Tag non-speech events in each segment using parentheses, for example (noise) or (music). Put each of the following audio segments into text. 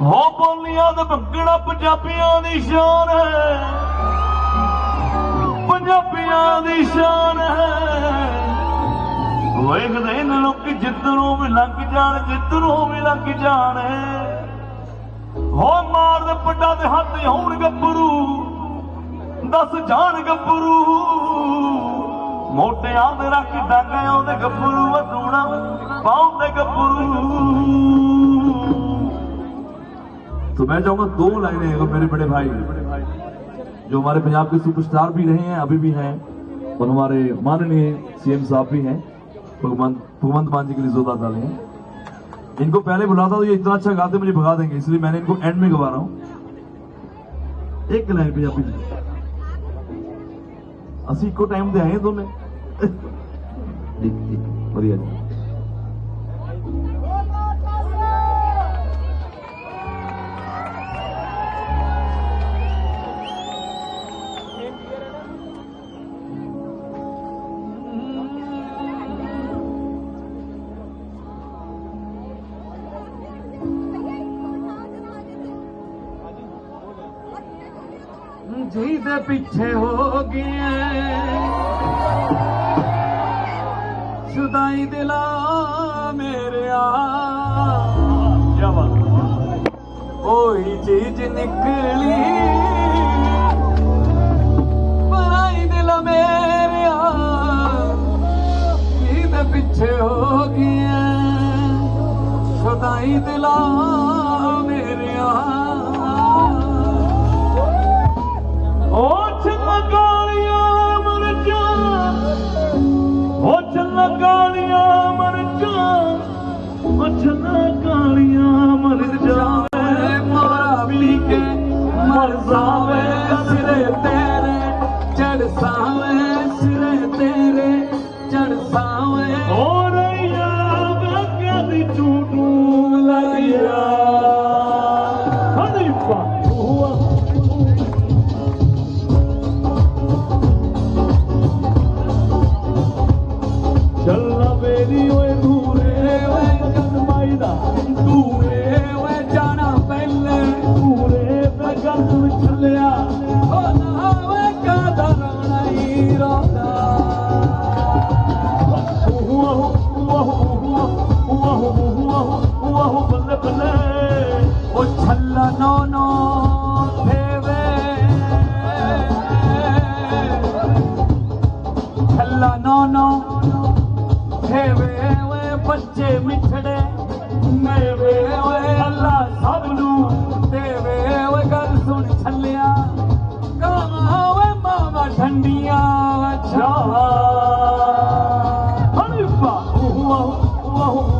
ਹੋ ਬੋਲੀਆਂ ਦਾ ਭੰਗੜਾ ਪੰਜਾਬੀਆਂ ਦੀ ਸ਼ਾਨ ਹੈ। ਪੰਜਾਬੀਆਂ ਦੀ ਸ਼ਾਨ ਹੈ। ਵੇਖਦੇ ਨੇ ਲੋਕ ਜਿੱਧਰੋਂ ਵੀ ਲੰਘ ਜਾਣ, ਜਿੱਧਰੋਂ ਵੀ ਲੰਘ ਜਾਣ। ਹੋ ਮਾਰ ਦੇ ਪੱਡਾ ਦੇ ਹੱਥ ਹੋਣ ਗੱਭਰੂ, ਦੱਸ ਜਾਣ ਗੱਭਰੂ। ਮੋਟਿਆਂ ਦੇ ਰੱਖ ਡਾਂਗਾ ਉਹਦੇ ਗੱਭਰੂ ਵਟੂਣਾ ਪਾਉਂਦੇ ਗੱਭਰੂ। तो मैं चाहूंगा दो लाइनें अगर मेरे बड़े भाई जो हमारे पंजाब के सुपरस्टार भी रहे हैं अभी भी हैं और हमारे माननीय सीएम साहब भी हैं भगवंत भगवंत मान जी के लिए जोरदार डाले हैं इनको पहले बुलाता तो ये इतना अच्छा गाते मुझे भगा देंगे इसलिए मैंने इनको एंड में गवा रहा हूं एक लाइन पंजाबी जी ਅਸੀਂ ਇੱਕੋ ਟਾਈਮ ਤੇ ਆਏ ਹਾਂ ਦੋਨੇ (laughs) ਠੀਕ ਠੀਕ ਵਧੀਆ ਜੀ ਜੀ ਦੇ ਪਿੱਛੇ ਹੋ ਗਏ ਸੁਦਾਈ ਦਿਲਾ ਮੇਰਿਆ। ਕੀ ਉਹੀ ਚੀਜ਼ ਨਿਕਲੀ। ਪਰਾਈ ਦਿਲ ਮੇਰਿਆ। ਜੀ ਦੇ ਪਿੱਛੇ ਹੋ ਗਏ ਸੁਦਾਈ ਦਿਲਾ hasretim वे वे अलाह सबनू देवे घर सुल गव बाबा वह वहू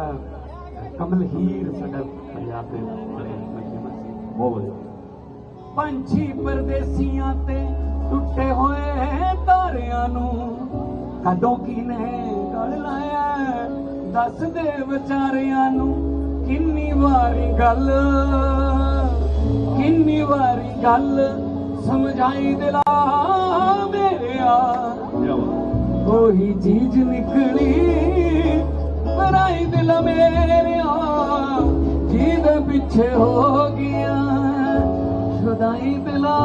ਜਿਹੜਾ ਕਮਲ ਹੀਰ ਸਾਡਾ ਪੰਜਾਬ ਦੇ ਬੜੇ ਪੰਛੀ ਪਰਦੇਸੀਆਂ ਤੇ ਟੁੱਟੇ ਹੋਏ ਤਾਰਿਆਂ ਨੂੰ ਕਦੋਂ ਕਿਨੇ ਗਲ ਲਾਇਆ? ਦੱਸਦੇ ਵਿਚਾਰਿਆਂ ਨੂੰ ਕਿੰਨੀ ਵਾਰੀ ਗੱਲ ਕਿੰਨੀ ਵਾਰੀ ਗੱਲ ਸਮਝਾਈ ਦਿਲਾ ਮੇਰਿਆ। ਉਹੀ ਚੀਜ਼ ਨਿਕਲੀ ਪਰਾਈ ਦਿਲ ਮੇਰਿਆ ਜਿਹਦੇ ਪਿੱਛੇ ਹੋ ਗਿਆ ਖੁਦਾਈ ਦਿਲਾ